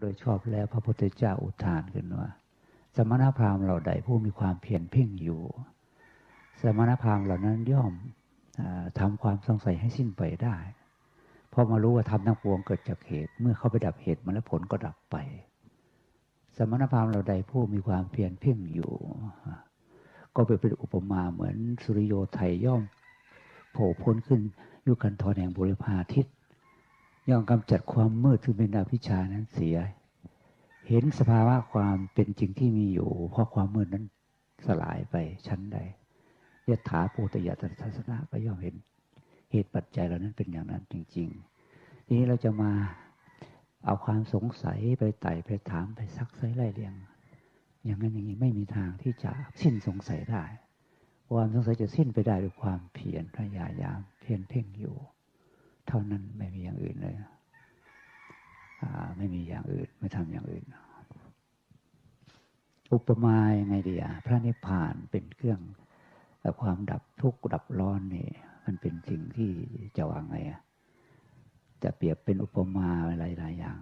โดยชอบแล้วพระพุทธเจ้าอุทานขึ้นว่า สมณพราหมณ์เหล่าใดผู้มีความเพียรเพ่งอยู่ สมณพราหมณ์เหล่านั้นย่อมอทำความสงสัยให้สิ้นไปได้พอมารู้ว่าทำทั้งปวงเกิดจากเหตุ เมื่อเขาไปดับเหตุมาแล้วผลก็ดับไป สมณพราหมณ์เราใดผู้มีความเพียรเพ่งอยู่ ก็ไปเป็นอุปมาเหมือนสุริโยไทยย่อมโผล่พ้นขึ้นยุกันทอนแห่งบุรพาทิตย่ ย่อมกำจัดความมืดที่เป็นอภิชานั้นเสีย เห็นสภาวะความเป็นจริงที่มีอยู่ เพราะความมืดนั้นสลายไปชั้นใดยถาปูตยาตทัศนะก็ย่อมเห็นเหตุปัจจัยเหล่านั้นเป็นอย่างนั้นจริง ๆ ทีนี้เราจะมาเอาความสงสัยไปไต่ไปถามไปซักไซไล่เรียง อย่างนั้นอย่างนี้ไม่มีทางที่จะสิ้นสงสัยได้ ความสงสัยจะสิ้นไปได้ด้วยความเพียรพยายามเพียรเพ่งอยู่ เท่านั้นไม่มีอย่างอื่นเลยไม่มีอย่างอื่น ไม่ทำอย่างอื่น อุปมาอยังไงดีอะพระนิพพานเป็นเครื่องความดับทุกข์ดับร้อนนี่มันเป็นสิ่งที่จะวางไงจะเปรียบเป็นอุปมาหลายอย่าง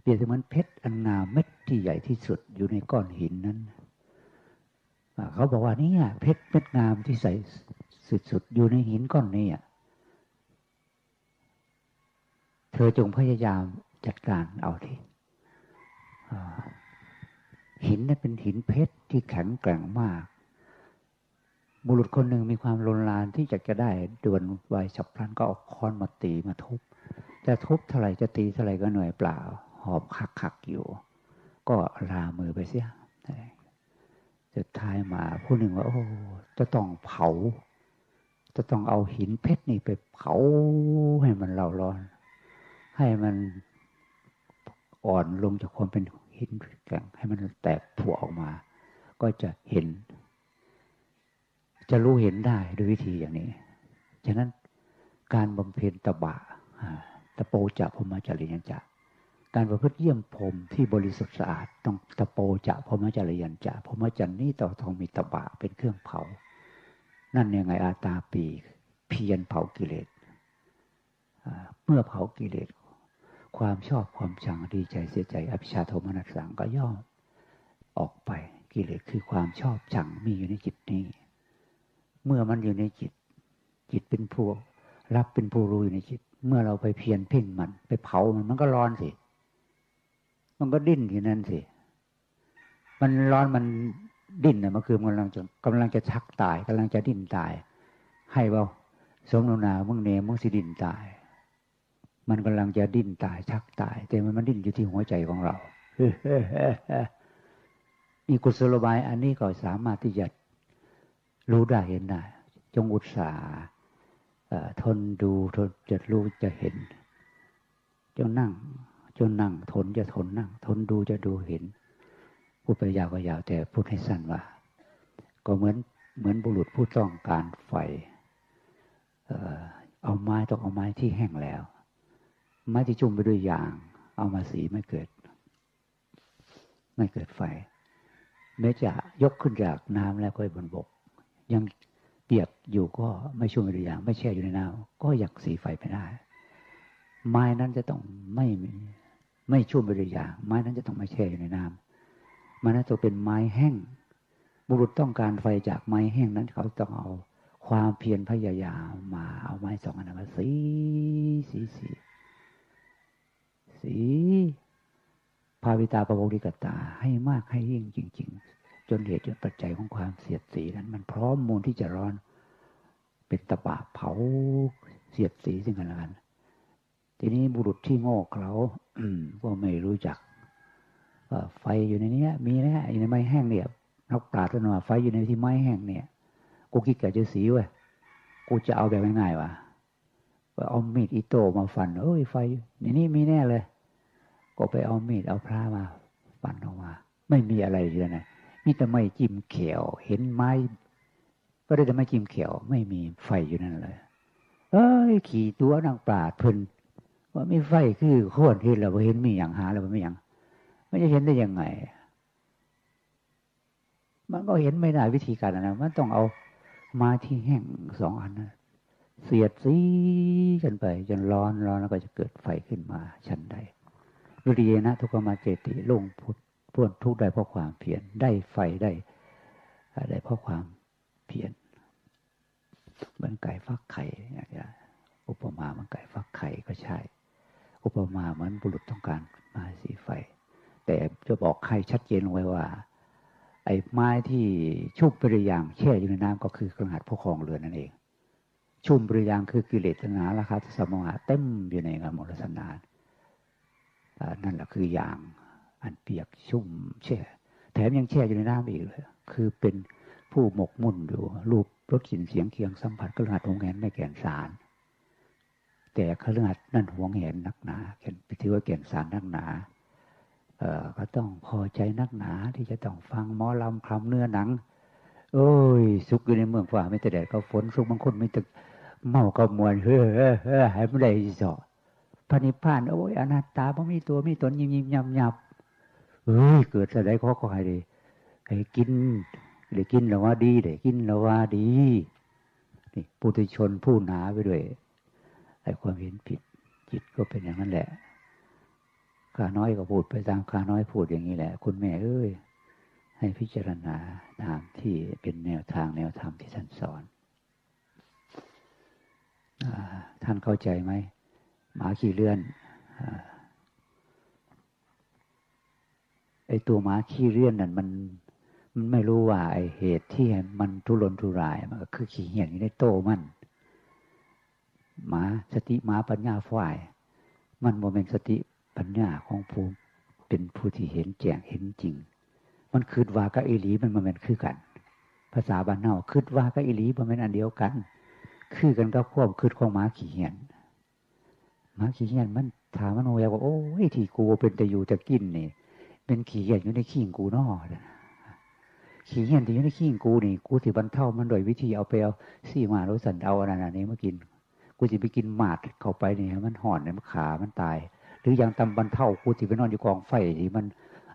เปรียบเสมือนเพชรอันงามเม็ดที่ใหญ่ที่สุดอยู่ในก้อนหินนั้นเขาบอกว่านี่เพชรเม็ดงามที่ใสสุดๆอยู่ในหินก้อนนี้ เธอจงพยายามจัดการเอาทีหินนั้นเป็นหินเพชรที่แข็งแกร่งมาก บุรุษคนหนึ่งมีความลนลานที่อยากจะได้ด่วนไวฉับพลันก็เอาค้อนมาตีมาทุบจะทุบเท่าไหร่จะตีเท่าไหร่ก็เหนื่อยเปล่า หอบคักคักอยู่ ก็ลามือไปเสียสุดท้ายมาผู้หนึ่งว่าโอ้จะต้องเผา จะต้องเอาหินเพชรนี่ไปเผาให้มันเล่าร้อน ให้มันอ่อนลงจากความเป็นหินแข็งให้มันแตกผัวออกมา ก็จะเห็น จะรู้เห็นได้ด้วยวิธีอย่างนี้ ฉะนั้นการบำเพ็ญตบะตะโปจะพมจริยันจะการประพฤติเยี่ยมพรมที่บริสุทธิ์สะอาดต้องตะโปจะพมจริยันจะพมจันนี้ต่อทองมีตบะเป็นเครื่องเผา นั่นยังไงอาตาปี เพียนเผากิเลสเมื่อเผากิเลส ความชอบความชังดีใจเสียใจอภิชาโทมนัสสังก็ย่อมออกไปกิเลสคือความชอบชังมีอยู่ในจิตนี้ เมื่อมันอยู่ในจิต จิตเป็นผู้รับเป็นผู้รู้อยู่ในจิต เมื่อเราไปเพียนเพ่งมัน ไปเผามันมันก็ร้อนสิ มันก็ดิ้นอยู่นั่นสิ มันร้อนมันดิ้นนะมันคือมันกำลังจะกำลังจะชักตายกำลังจะดิ้นตาย ให้เบาสมนุนามึงเนมึงสิดิ้นตาย มันกำลังจะดิ้นตายชักตาย แต่มันมันดิ้นอยู่ที่หัวใจของเรานี่กุศโลบายอันนี้ก็สามารถที่จะรู้ได้เห็นได้จงอุตสาห์ทนดูทนจะรู้จะเห็นจงนั่งจนนั่ง ทนจะทนนั่ง ทนดูจะดูเห็นพูดไปยาวก็ยาวแต่พูดให้สั้นว่า ก็เหมือนเหมือนบุรุษผู้ต้องการไฟ เอาไม้ต้องเอาไม้ที่แห้งแล้ว ไม้ที่จุ่มไปด้วยยาง เอามาสีไม่เกิด ไม่เกิดไฟแม้จะยกขึ้นจากน้ำแล้วก็บนบก ยังเปียกอยู่ก็ไม่ชุ่มหรืออย่าง ไม่แช่อยู่ในน้ำก็อยากสีไฟไปได้ ไม้นั้นจะต้องไม่ไม่ชุ่มหรืออย่าง ไม้นั้นจะต้องไม่แช่อยู่ในน้ำมันนั้นจะเป็นไม้แห้ง บุรุษต้องการไฟจากไม้แห้งนั้นเขาต้องเอาความเพียรพยายามมาเอาไม้สองอันมาสีสีสี สีภาวิตาปะโวริกตาให้มากให้ยิ่งจริง ๆ จนเหตุจนปัจจัยของความเสียดสีนั้น มันพร้อมมูลที่จะร้อน เป็นตะบะเผาเสียดสีซึ่งกันและกันทีนี้บุรุษที่โง่เขลาก็ไม่รู้จักไฟอยู่ในนี้มีนะอยู่ในไม้แห้งเนี่ยนักปราชญ์นว่าไฟอยู่ในที่ไม้แห้งเนี่ย กูคิดกะจะสีเว้ยกูจะเอาแบบง่ายๆวะว่าเอามีดอิโต้มาฟันเอ้ยไฟในนี้มีแน่เลย ก็ไปเอามีดเอาพระมาฟันออกมา ไม่มีอะไรเลยนะมีแต่ไม้จิ้มเขียว เห็นไม้ ก็ได้แต่ไม้จิ้มเขียว ไม่มีไฟอยู่นั่นเลย เอ้ยขี่ตัวนางปราดเพิ่นว่ามีไฟคือโค่นเห็นเราเห็นมีอย่างหาเราไม่อย่างไม่จะเห็นได้ยังไง มันก็เห็นไม่ได้วิธีการนะมันต้องเอาไม้ที่แห้งสองอันนะเสียดสีกันไป จนร้อนร้อนแล้วก็จะเกิดไฟขึ้นมาชั้นใด วิริยนะทุกขมาเจติลงพุทธพ้นทุกได้เพราะความเพียรได้ไฟได้ได้เพราะความเพียรเหมือนไก่ฟักไข่อย่างเงี้ยอุปมาเหมือนไก่ฟักไข่ก็ใช่ อุปมาเหมือนบุรุษต้องการมาสีไฟ แต่จะบอกใครชัดเจนลงไว้ว่า ไอ้ไม้ที่ชุ่มปริยางแช่อยู่ในน้ำก็คือเครื่องหัดผู้ครองเรือนนั่นเอง ชุ่มปริยางคือกิเลสตนาราคาสมหะเต็มอยู่ในกามลสนาน นั่นแหละคือยางอันเปียกชุ่มแช่ แถมยังแช่อยู่ในน้ำอีกเลย คือเป็นผู้หมกมุ่นอยู่ รูปรสกลิ่นเสียงเคียงสัมผัสก็หัดหวงแหนในแก่นสาร แต่ขลือหัดนั่นหวงแหนนักหนาเห็นไปถือว่าแก่นสารนักหนาเออก็ต้องพอใจนักหนาที่จะต้องฟังหมอลำคำเนื้อหนัง โอ้ย สุขอยู่ในเมืองฝ่าไม่แต่แดดก็ฝนสุขบางคนไม่ตึกเมาก็มวนเฮ้อเฮ้อเฮ้อหายไม่ได้สอ พระนิพพานโอ้ยอนัตตาบ่มีตัวมีตนยิ้มยิ้มยำยับเฮ้ยเกิดอะไรเขาก็ให้ดีให้กินได้กินแล้วว่าดีได้กินแล้วว่าดีนี่ปุถุชนผู้หนาไปด้วยไอ้ความเห็นผิดจิตก็เป็นอย่างนั้นแหละข้าน้อยก็พูดไปตามข้าน้อยพูดอย่างนี้แหละ คุณแม่เอ้ยให้พิจารณาตามที่เป็นแนวทางแนวธรรมที่ท่านสอนอท่านเข้าใจไหม หมาขี่เลื่อนไอตัวหมาขี้เลื่อนนั่นมัน มันไม่รู้ว่าไอเหตุที่มันทุรนทุรายมันก็คือขี้เหี่ยนอยู่ในโตมันหมาสติหมาปัญญาฝ่าย มันโมเมนสติปัญญาของผู้เป็นผู้ที่เห็นแจ้งเห็นจริง มันคืดว่ากับอิลีมันโมเมนคือกัน ภาษาบ้านเนาคืดว่ากับอิลีมันเป็นอันเดียวกัน คือกันกับควบคืดของหมาขี้เหี่ยน มาขี้เหี่ยนมันถามมันโอยว่าโอ้ยที่กูเป็นแต่อยู่แต่กินนี่เป็นขี้เหี่ยนอยู่ในขี้กูนอขี้เหี่ยนที่อยู่ในขี้กูนี่ กูสิบรรเทามันโดยวิธีเอาไปเอาซี่มาโรสันเอาอันนั้นนี้มากิน กูจะไปกินหมาดเข้าไปนี่มันห่อนเนี่ยมันขามันตาย หรืออย่างตำบรรเทากูสิไปนอนอยู่กองไฟที่มัน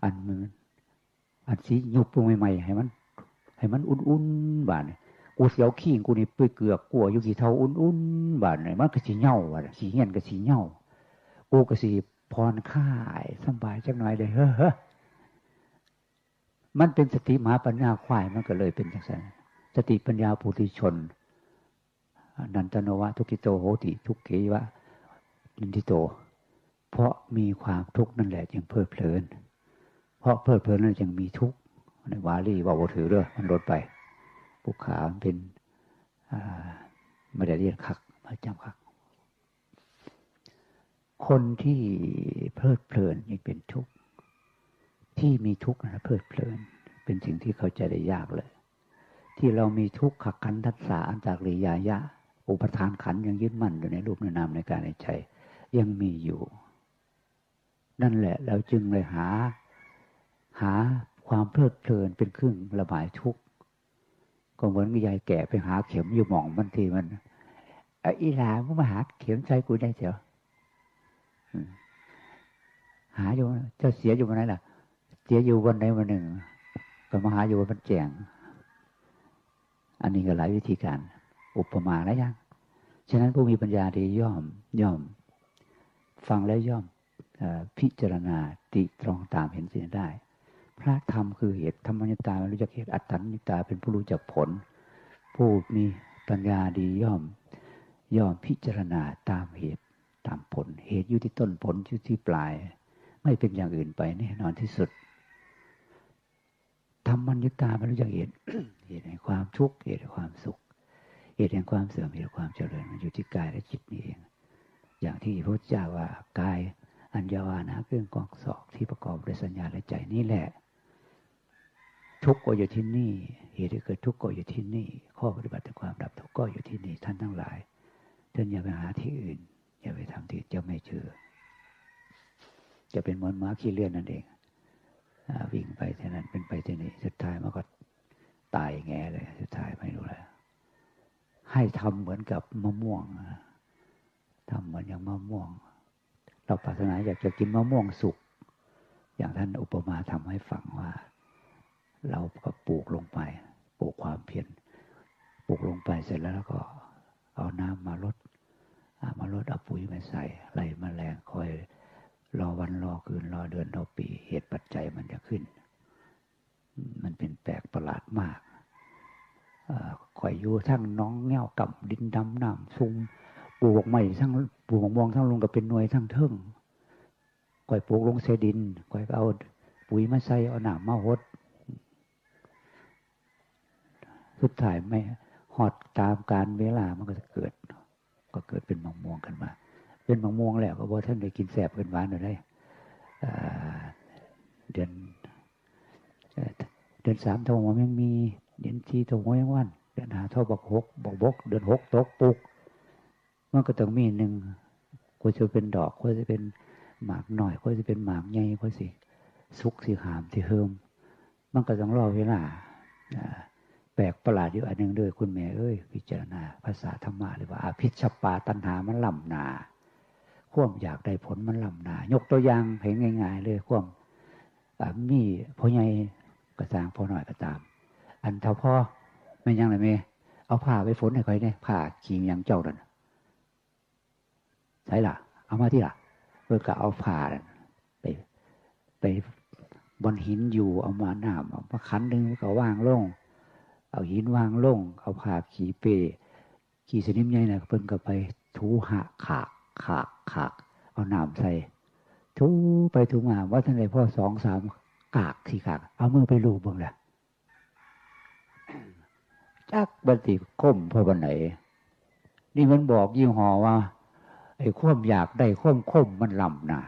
อันมันอันสียุบปรุงใหม่ๆให้มัน ให้มันอุ่นๆบาน กูเสียวขี้กูนี่เปื่อยเกลือกกลัวอยู่กี่เท่าอุ่นๆบานเนี่ยมันก็สีเน่าว่ะสีเงี้ยนก็สีเน่ากูก็สีพรค่ายสบายจักหน่อยเลยเฮ้อมันเป็นสติมหาปัญญาควายมันก็เลยเป็นอย่างนั้นสติปัญญาปุถุชน นันตโนวะ ทุกิโตโหติทุกเกวะนินทิโต เพราะมีความทุกข์นั่นแหละจึงเพลิดเพลิน เพราะเพลิดเพลินนั่นจึงมีทุกข์ในวาลีว่าโอถือเรื่องมันลดไป ปุขาเป็นไม่ได้เรียนคักมาจำคัก คนที่เพลิดเพลินยิ่งเป็นทุกข์ที่มีทุกข์นะเพลิดเพลิน เป็นสิ่งที่เข้าใจได้ยากเลย ที่เรามีทุกข์ขักขันทัศสาอันจากริยายะ อุปทานขันยังยึดมั่นอยู่ในรูปในนามในการในใจ ยังมีอยู่ นั่นแหละเราจึงเลยหา หาความเพลิดเพลินเป็นเครื่องระบายทุกข์ ก็เหมือนยายแก่ไปหาเข็มอยู่หม่องบางทีมันอีหลามึงมาหาเข็มใจกูได้เถอะหาอยู่เจ้าเสียอยู่วันไหนล่ะ เสียอยู่วันใดวันหนึ่ง ก็มาหาอยู่วันแจงอันนี้ก็หลายวิธีการ อุปมาแล้วยังฉะนั้นผู้มีปัญญาดีย่อมย่อม ฟังแล้วย่อมพิจารณาติตรองตามเห็นสิ่งได้ พระธรรมคือเหตุธรรมนิตารู้จักเหตุอัตตันิตาเป็นผู้รู้จักผล ผู้มีปัญญาดีย่อม ย่อมพิจารณาตามเหตุตามผล เหตุอยู่ที่ต้นผลอยู่ที่ปลาย ไม่เป็นอย่างอื่นไปแน่นอนที่สุดทำมันยุตามันรู้จักเหตุเหตุแห่งความทุกข์เหตุแห่งความสุข เหตุแห่งความเสื่อมเหตุแห่งความเจริญมันอยู่ที่กายและจิตนี่เอง อย่างที่พระเจ้าว่ากายอัญญาวานะเครื่องกองศอกที่ประกอบด้วยสัญญาและใจนี่แหละ ทุกข์ก็อยู่ที่นี่ เหตุที่เกิดทุกข์ก็อยู่ที่นี่ ข้อปฏิบัติความดับทุกข์ก็อยู่ที่นี่ท่านทั้งหลายท่านอย่าไปหาที่อื่น อย่าไปทำที่จะไม่เจอจะเป็นเหมือนม้าขี้เลื่อนนั่นเองวิ่งไปที่นั้นเป็นไปที่นี่สุดท้ายมันก็ตายแง่เลยสุดท้ายไม่รู้แล้วให้ทำเหมือนกับมะม่วงทำเหมือนอย่างมะม่วง เราปรารถนาอยากจะกินมะม่วงสุกอย่างท่านอุปมาทำให้ฟังว่า เราก็ปลูกลงไปปลูกความเพียรปลูกลงไปเสร็จแล้วแล้วก็เอาน้ำมาลดมาลดเอาปุ๋ยมาใส่ไล่มแมลงคอยรอวันรอคืนรอเดือนรอปีเหตุปัจจัยมันจะขึ้น มันเป็นแปลกประหลาดมากข่อยอยู่ทั้งน้องเงี้ยวกับดินดำน้ำซุงปลูกใหม่ทั้งปลูกมองทั้งลงกับเป็นหน่วยทั้งเทิงข่อยปลูกลงเสดินข่อยเอาปุ๋ยมาใส่เอาหนามมาหด สุดท้ายไม่หอดตามการเวลามันก็จะเกิด ก็เกิดเป็นมะม่วงขึ้นมา เป็นมะม่วงแล้วก็บอกท่านได้กินแสบเป็นหวานอะไรเดือนเดือนสามทวยังมี เดือนที่ทวยังวัน เดือนหาเท่าบกหกบกบก เดือนหกตกปุกมันก็ต้องมีหนึ่งก็จะเป็นดอกก็จะเป็นหมากหน่อยก็จะเป็นหมากใหญ่ก็สิสุกสิหามที่เฮิมมันก็ต้องรอเวลา ปลกประหลาดอยู่อันหนึ่งด้วยคุณแม่เอ้ยพิจารณาภาษาธรรมะหรือว่าอาภิชปาตัณหามันลำนาข่วมอยากได้ผลมันลำนายกตัวอย่างเห็นง่าย ๆ เลยข่วมมีพ่อใหญ่กระจางพ่อหน่อยก็ตาม อันเท่าพ่อไม่ยังเลยเมเอาผ้าไปฝนให้ใครเนี่ยผ้าขีงยังเจ้านั่นใช่ล่ะ เอามาที่ล่ะเพื่อก็เอาผ้าไปไปบนหินอยู่เอามาหนามเอามาคันหนึ่งก็ว่างลง เอาหินวางลง เอาผ้าขี่เปขี่สนิมใหญ่นะเพิ่งก็ไปถูหะขากขากขากเอาหนามใส่ถูไปถูมาว่าท่านใดพ่อสองสามกากสี่กาก เอามือไปลูบบ้างแหละจักบันติก้มพอวันไหน นี่มันบอกยี่ห้อว่า ไอ้ข้มอยากได้ข้มข้มมันลำหนา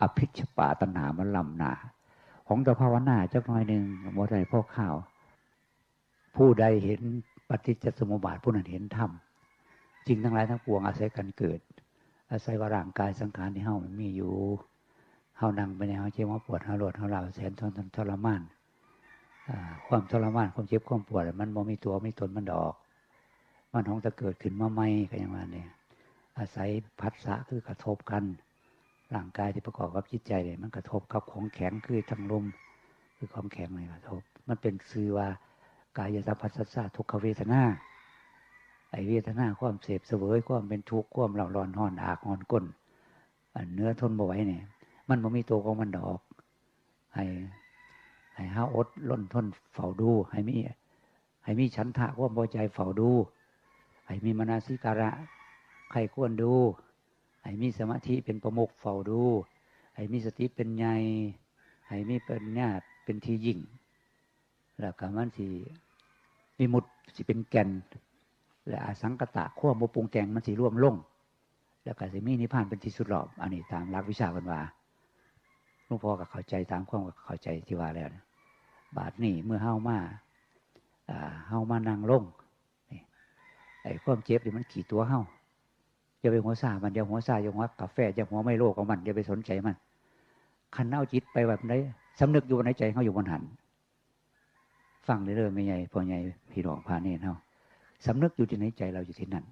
อภิชปาตนามันลำหนาของตะภาวนาจักหน่อยหนึ่งบ่ได้พ่อข้าว ผู้ใดเห็นปฏิจจสมุปบาทผู้นั้นเห็นธรรมจริงทั้งหลายทั้งปวงอาศัยกันเกิด อาศัยว่าร่างกายสังขารที่เฮามันมีอยู่เฮานั่งไปในเฮาเจ็บว่าปวดเฮาลดเฮาเหล่าแสนทนทรมานความทรมานความเจ็บความปวดมันบ่มีตัวไม่ตนมันดอก มันของจะเกิดขึ้นมาไม่ก็อย่างนั้นเนี่ยอาศัยพัสสะคือกระทบกันร่างกายที่ประกอบกับจิตใจเนี่ยมันกระทบกับของแข็งคือทางลมคือความแข็งเลยกระทบ มันเป็นซื่อว่า กายสัมผัสสะทุกขเวทนาไอเวทนาความเสพเสวยความเป็นทุกข์ความเหล่าร้อนห่อนอากห่อนก้นเนื้อทนบ่ไหวเนี่ย มันบ่มีตัวของมันดอกให้ให้าอดล้นทนเฝ้าดูให้มีให้มีฉันทะความพอใจเฝ้าดูให้มีมนาสิการะใครควรดูให้มีสมาธิเป็นประมุขเฝ้าดูให้มีสติเป็นใหญ่ให้มีปัญญาเป็นทียิ่งแล้วก็มันสิ มีมุดสิเป็นแก่น และอสังกตะขั้วโมปรุงแต่งมันสิร่วมลง แล้วก็สิมีนิพพานเป็นที่สุดหรอบอันนี้ตามหลักวิชากันว่าหลวงพ่อก็เข้าใจตามความเข้าใจที่ว่าแล้วนะบาทนี่เมื่อเฮ้ามาเฮ้ามานั่งลงไอ้ความเจ็บนี่มันขี่ตัวเฮ้าอย่าไปหัวซามันอย่าหัวซาอย่าหัวกาแฟอย่าหัวไม่โลของมันอย่าไปสนใจมันคันเอาจิตไปแบบไหนสำนึกอยู่ในใจเขาอยู่บนหัน ฟังเรื่อยๆไม่ใหญ่พอใหญ่พี่น้องพาเนเฮาสำนึกอยู่ที่ในใจเราอยู่ที่นั่น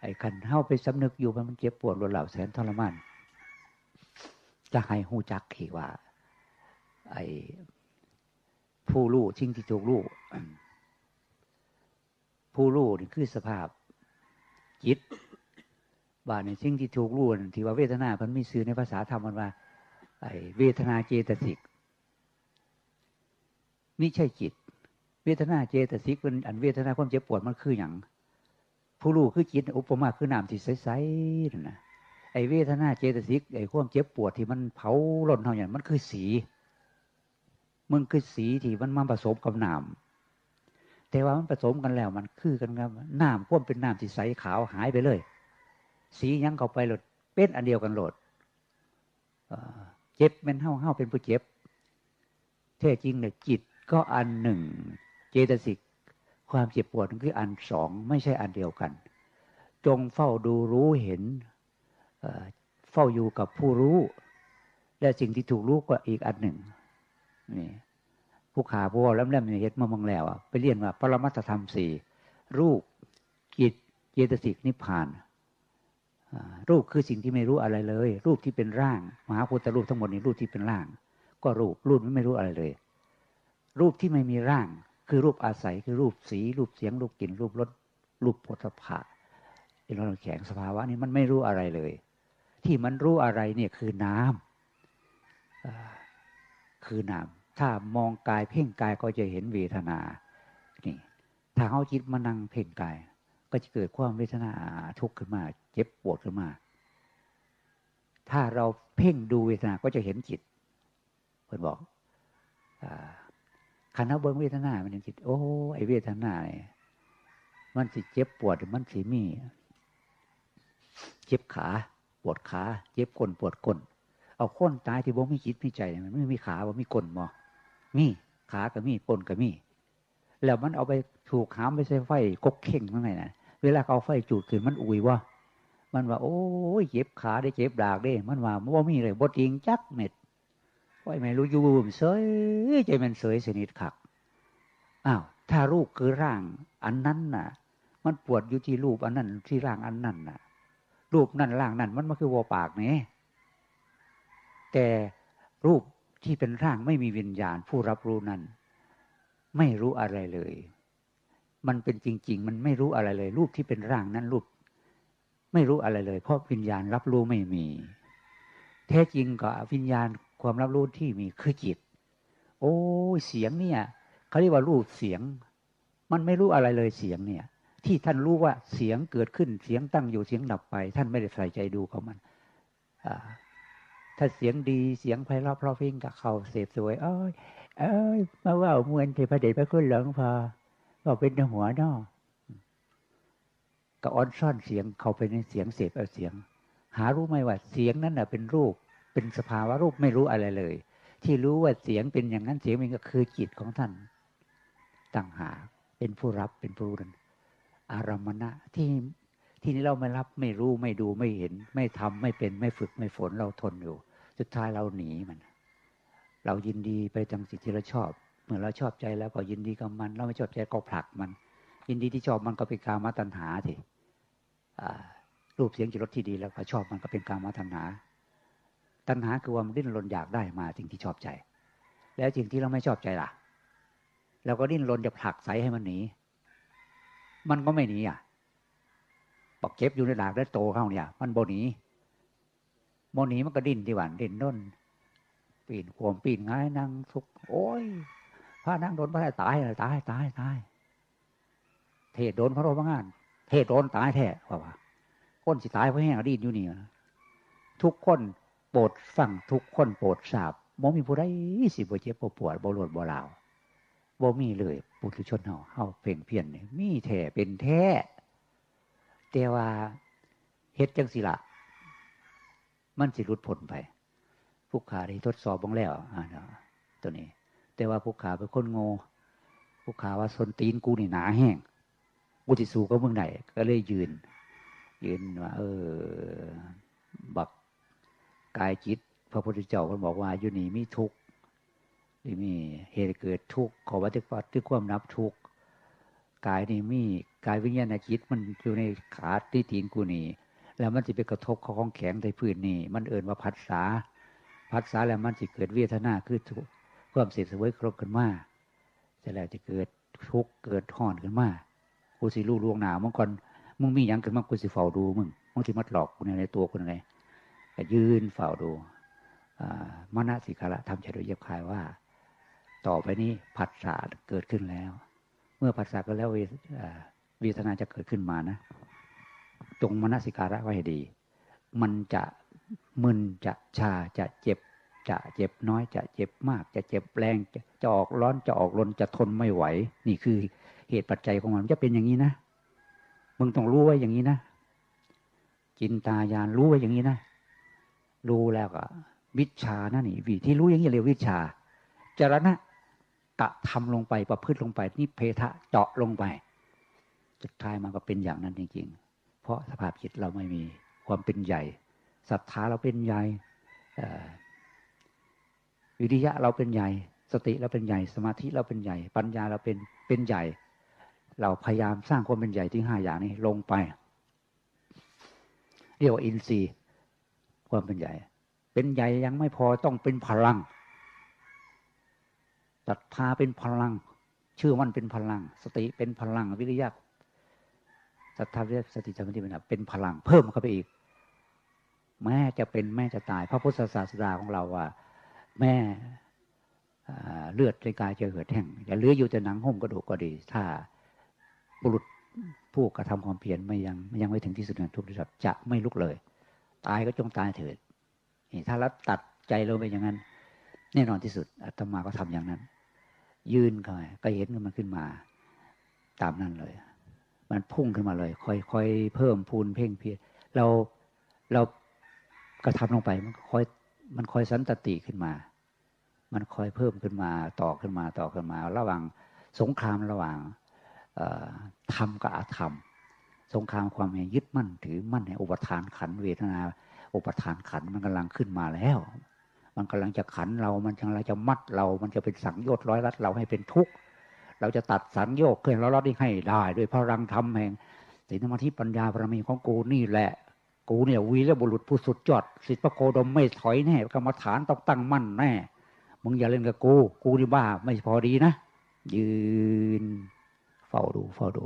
ไอ้คันเฮาไปสำนึกอยู่มันเจ็บปวดรวนเหล่าแสนทรมานจะให้หูจักขีว่า ไอ้ผู้รู้ชิงที่ถูกรู้ผู้รู้นี่คือสภาพจิตบาในสิ่งที่ถูกรู้ที่ว่าเวทนาพันมีซื้อในภาษาธรรมมันว่า ไอ้เวทนาเจตสิก นี่ใช่จิต เวทนาเจตสิกเป็นอันเวทนาความเจ็บปวดมันคืออย่างผู้รู้คือจิตอุปมาคือน้ำที่ใสๆนั่นนะไอ้เวทนาเจตสิกไอ้ความเจ็บปวดที่มันเผาล่นเท่าอย่างมันคือสี มันคือสีที่มันมาผสมกับน้ำแต่ว่ามันผสมกันแล้วมันคือกันครับน้ำพ่วมเป็นน้ำที่ใสขาวหายไปเลย สียังเข้าไปหลดเป็นอันเดียวกันหลดเจ็บเป็นเห่าเห่าเป็นผู้เจ็บแท้จริงเนี่ยจิต ก็อันหนึ่ง เจตสิก ความเจ็บปวดคืออันสองไม่ใช่อันเดียวกัน จงเฝ้าดูรู้เห็นเฝ้าอยู่กับผู้รู้ และสิ่งที่ถูกรู้ก็อีกอันหนึ่งนี่ผู้ขาผู้แล้วแล่มเห็ดมามังแล้วอะไปเรียนว่า ปรมัตธรรมสี่รูปจิตเจตสิกนิพพานรูปคือสิ่งที่ไม่รู้อะไรเลย รูปที่เป็นร่าง มหาพุทธรูปทั้งหมดนี้รูปที่เป็นร่าง ก็รูปรูปไม่รู้อะไรเลย รูปที่ไม่มีร่าง คือรูปอาศัยคือรูปสี รูปเสียง รูปกลิ่นรูปรสรูปพุทธะอินทรีย์แข็งสภาวะนี้มันไม่รู้อะไรเลย ที่มันรู้อะไรเนี่ยคือน้ำคือน้ำถ้ามองกายเพ่งกายก็จะเห็นเวทนานี่ถ้าเขาจิตมานั่งเพ่งกาย ก็จะเกิดความเวทนาทุกข์ขึ้นมา เจ็บปวดขึ้นมา ถ้าเราเพ่งดูเวทนาก็จะเห็นจิตเพื่อนบอก คณะเบิ้งเวทนา มันเห็นจิตโอ้ไอเวทนาเนี่ยมันสิเจ็บปวดมันสิมี เจ็บขา ปวดขา เจ็บก้นปวดก้น เอาค้นตายที่บ่มีจิตมีใจมันไม่มีขาบ่มีก้นมอมีขาก็มีปนก็มี แล้วมันเอาไปถูกหามไปใส่ไฟกกเข่งมั้งไงนะเวลาเอาไฟจุดขึ้นมันอุ่ยวะมันว่า โอ้ยเจ็บขาได้เจ็บดากได้ มันว่าบ่มีเลยบดจริงจักเม็ด ไฟไม่รู้อยู่เสยใจมันเสยสนิทขักอ้าวถ้ารูปคือร่าง อันนั้นน่ะ มันปวดอยู่ที่รูปอันนั้นที่ร่างอันนั้นน่ะ รูปนั่นร่างนั้นมันมันคือวัวปากนี่แต่รูปที่เป็นร่างไม่มีวิญญาณผู้รับรู้นั้น ไม่รู้อะไรเลย มันเป็นจริง ๆ มันไม่รู้อะไรเลย รูปที่เป็นร่างนั้นรูป ไม่รู้อะไรเลย เพราะวิญญาณรับรู้ไม่มีแท้จริงก็วิญญาณ ความรับรู้ที่มีคือจิต โอ้เสียงเนี่ยเขาเรียกว่ารูปเสียง มันไม่รู้อะไรเลยเสียงเนี่ย ที่ท่านรู้ว่าเสียงเกิดขึ้นเสียงตั้งอยู่เสียงดับไป ท่านไม่ได้ใส่ใจดูเขามันถ้าเสียงดีเสียงไพเราะเพราะพิงกับเขาเสพสวยเอ้ยเอ้ยมาว่ามวนที่พระเดชพระคุณหลวงพอก็เป็นหัวนอกก็อ้อนซ่อนเสียงเขาไปในเสียงเสพเอาเสียง หารู้ไหมว่าเสียงนั้นเป็นรูป เป็นสภาวะรูปไม่รู้อะไรเลย ที่รู้ว่าเสียงเป็นอย่างนั้นเสียงมันก็คือจิตของท่านต่างหากเป็นผู้รับเป็นผู้รู้นั้นอารมณะที่ที่นี้เราไม่รับไม่รู้ไม่ดูไม่เห็น ไม่ทำไม่เป็นไม่ฝึกไม่ฝนเราทนอยู่ สุดท้ายเราหนีมัน เรายินดีไปจังสิ่งที่เราชอบ เมื่อเราชอบใจแล้วก็ยินดีกับมัน เราไม่ชอบใจก็ผลักมัน ยินดีที่ชอบมันก็เป็นการมตัญหาทีรูปเสียงจิตรสที่ดีแล้วก็ชอบมันก็เป็นการมตัญหา ตัณหาคือความดิ้นรนอยากได้มาสิ่งที่ชอบใจ แล้วสิ่งที่เราไม่ชอบใจล่ะเราก็ดิ้นรนจะผลักใสให้มันหนี มันก็ไม่หนีอะบอกเจ็บอยู่ในหลากได้โตเข้าเนี่ย มันโบหนีโมหนีมันก็ดิ้นที่หวานดิ้นน้นปีนขวมปีนง่ายนั่งทุกโอ้ยพระนั่งโดนพระตายเลยตายตายตายเทศโดนพระโรมงาน เทศโดนตายแท้ว่าว่าคนสิตายเพราะแห้งดิ้นอยู่นี่ทุกคน โปรดฟังทุกคนโปรดทราบบ่มีผู้ใดสิบ่เจ็บบ่ปวดบ่หลดบ่ลาวบ่มีเลยปุถุชนเฮาเฮาเพ่งเพียนนี่มีแท้เป็นแท้แต่ว่าเฮ็ดจังสิละมันสิรุดพ้นไปผู้ขาได้ทดสอบบ้างแล้วอ่าตัวนี้ แต่ว่าผู้ขาเป็นคนโง่ผู้ขาว่าสนตีนกูนี่หนาแห้งกูจะสู้ก็เมืองไหนก็เลยยืน ยืนว่าเออ บัก กายจิต พระพุทธเจ้าท่านบอกว่าอยู่นี่มีทุกข์มีเหตุเกิดทุกข์ขอวัติปัติความนับทุกข์กายนี่มีกายวิญญาณจิตมันอยู่ในขาที่ตีนกูนี่ แล้วมันจะไปกระทบของแข็งในพื้นนี่มันเอ่นว่าพัดสาพัดสาแล้วมันจะเกิดเวทนาคือทุกความเสียสวยครบกันมาจะแล้วจะเกิดทุกข์เกิดห่อนขึ้นมากูสิรู้ลวงหนามึงก่อนมึงมีอย่างขึ้นมากูสิเฝ้าดูมึงมึงที่มัดหลอกกูในตัวคนอะไร ก็ยืนเฝ้าดูมณสิกละทำใจโดยเย็บคายว่า ต่อไปนี้ผัสสะเกิดขึ้นแล้ว เมื่อผัสสะก็แล้วเวทนาจะเกิดขึ้นมานะ จงมณสิการะไว้ให้ดี มันจะมึนจะชาจะเจ็บ จะเจ็บน้อย จะเจ็บมาก จะเจ็บแรงจะจะออกร้อนจะออกรนจะทนไม่ไหว นี่คือเหตุปัจจัยของมันจะเป็นอย่างนี้นะมึงต้องรู้ไว้อย่างนี้นะจินตายานรู้ไว้อย่างนี้นะ รู้แล้วก็วิชานั่นนี่วิที่รู้อย่างนี้เรียกวิชาจรณะกะทำลงไปประพฤติลงไปนี่เพทะเจาะลงไปสุดท้ายมันก็เป็นอย่างนั้นจริงๆ เพราะสภาพจิตเราไม่มีความเป็นใหญ่ศรัทธาเราเป็นใหญ่วิริยะเราเป็นใหญ่ สติเราเป็นใหญ่ สมาธิเราเป็นใหญ่ ปัญญาเราเป็นเป็นใหญ่ เราพยายามสร้างความเป็นใหญ่ที่ห้าอย่างนี้ลงไป เรียกว่าอินทรีย์ ความเป็นใหญ่ เป็นใหญ่ยังไม่พอต้องเป็นพลังศรัทธาเป็นพลังเชื่อมั่นเป็นพลัง สติเป็นพลังวิริยะศรัทธาเรียกสติสมาธิเป็นเป็นพลังเพิ่มเข้าไปอีก แม่จะเป็นแม่จะตาย พระพุทธศาสดาของเราว่า แม่เลือดในกายจะเหือดแห้งอย่าเลืออยู่แต่หนังหุ้มกระดูกก็ดี ถ้าบุรุษผู้กระทำความเพียรไม่ยังยังไม่ถึงที่สุดแห่งทุกข์ที่สุดจะไม่ลุกเลย ตายก็จงตายเถิดนี่ถ้าเราตัดใจเราไปอย่างนั้น แน่นอนที่สุดอาตมาก็ทำอย่างนั้น ยืนเข้าไปก็เห็นมันขึ้นมา ตามนั้นเลย มันพุ่งขึ้นมาเลย ค่อยๆเพิ่มพูนเพ่งเพียรเราเรากระทำลงไปมันค่อยมันค่อยสันตติขึ้นมา มันค่อยเพิ่มขึ้นมาต่อขึ้นมาต่อขึ้นมา ระหว่างสงครามระหว่างธรรมกับอาธรรม สงครามความยึดมั่นถือมั่นในอุปทานขันเวทนา อุปทานขันมันกำลังขึ้นมาแล้ว มันกำลังจะขันเรา มันกำลังจะมัดเรา มันจะเป็นสังโยชน์ร้อยรัดเราให้เป็นทุกข์ เราจะตัดสังโยชน์เคลื่อนร้อยรัดให้ได้ด้วยพลังธรรมแห่งศีลธรรมที่ปัญญาบารมีของกูนี่แหละ กูเนี่ยวีรบุรุษผู้สุดยอดสิทธิพระโคดมไม่ถอยแน่กรรมฐานต้องตั้งมั่นแน่ มึงอย่าเล่นกับกู กูนี่บ้าไม่พอดีนะ ยืน เฝ้าดูเฝ้าดู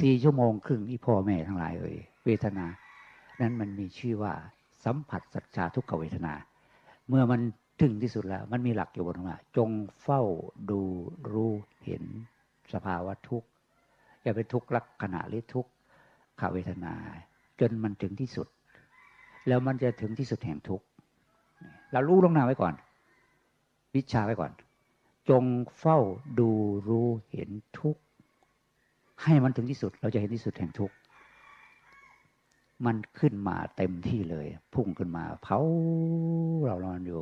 สี่ชั่วโมงครึ่งนี่พ่อแม่ทั้งหลายเอ่ยเวทนา นั้นมันมีชื่อว่าสัมผัสสัจจาทุกขเวทนา เมื่อมันถึงที่สุดแล้ว มันมีหลักอยู่บนว่าจงเฝ้าดูรู้เห็นสภาวะทุกข์อย่าไปทุกข์ลักขณะหรือทุกขเวทนา จนมันถึงที่สุด แล้วมันจะถึงที่สุดแห่งทุกข์เรารู้ลงหน้าไว้ก่อน วิชาไว้ก่อน จงเฝ้าดูรู้เห็นทุกข์ ให้มันถึงที่สุด เราจะเห็นที่สุดแห่งทุกข์มันขึ้นมาเต็มที่เลย พุ่งขึ้นมาเผาเรารอนอยู่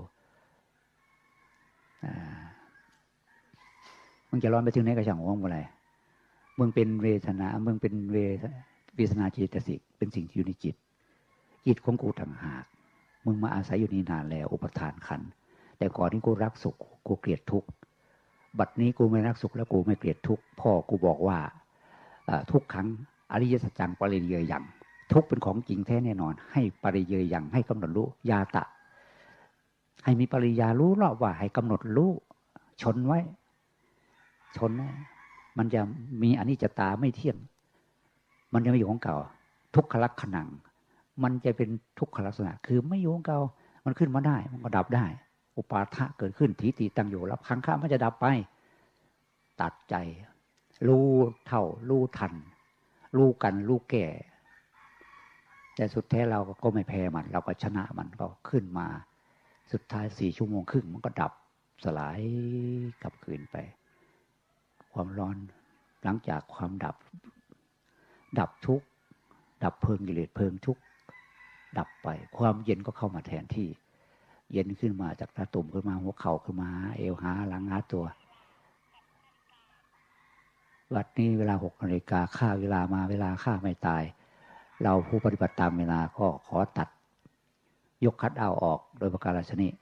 มึงจะร้อนไปถึงไหนก็ช่างวมึงอะไรมึงเป็นเวทนามึงเป็นเวเวทนาจิตสิกเป็นสิ่งที่อยู่ในจิต จิตของกูต่างหาก มึงมาอาศัยอยู่นี่นานแล้ว อุปทานขัน แต่ก่อนนี้กูรักสุข กูเกลียดทุกข์ บัดนี้กูไม่รักสุขแล้วกูไม่เกลียดทุกข์ พ่อกูบอกว่า ทุกครั้งอริยสัจจังปริเยยยัง ทุกเป็นของจริงแท้แน่นอน ให้ปริเยยยังให้กำหนดรู้ยาตะ ให้มีปริยารู้รอบว่าให้กำหนดรู้ชนไว้ ชนไว้มันจะมีอนิจจตาไม่เที่ยง มันจะไม่อยู่ของเก่า ทุกขลักขณัง มันจะเป็นทุกขลักษณะ คือไม่อยู่ของเก่ามันขึ้นมาได้ มันก็ดับได้ อุปาทะเกิดขึ้นทีตีตั้งอยู่แล้วพังข้ามันจะดับไป ตัดใจ รู้เท่า รู้ทัน รู้กันรู้แก่ แต่สุดแท้เราก็ไม่แพ้มัน เราก็ชนะมันก็ขึ้นมา สุดท้ายสี่ชั่วโมงครึ่งมันก็ดับสลายกลับคืนไป ความร้อนหลังจากความดับ ดับทุกดับเพลิงกิเลสเพลิงทุกดับไป ความเย็นก็เข้ามาแทนที่ เย็นขึ้นมาจากตาตุ่มขึ้นมาหัวเข่าขึ้นมา เอวหาหลังหาตัว วัดนี้เวลาหกนาฬิกาข้าเวลามาเวลาข้าไม่ตาย เราผู้ปฏิบัติตามเวลาก็ขอตัด ยกคัดเอาออกโดยประการชนิด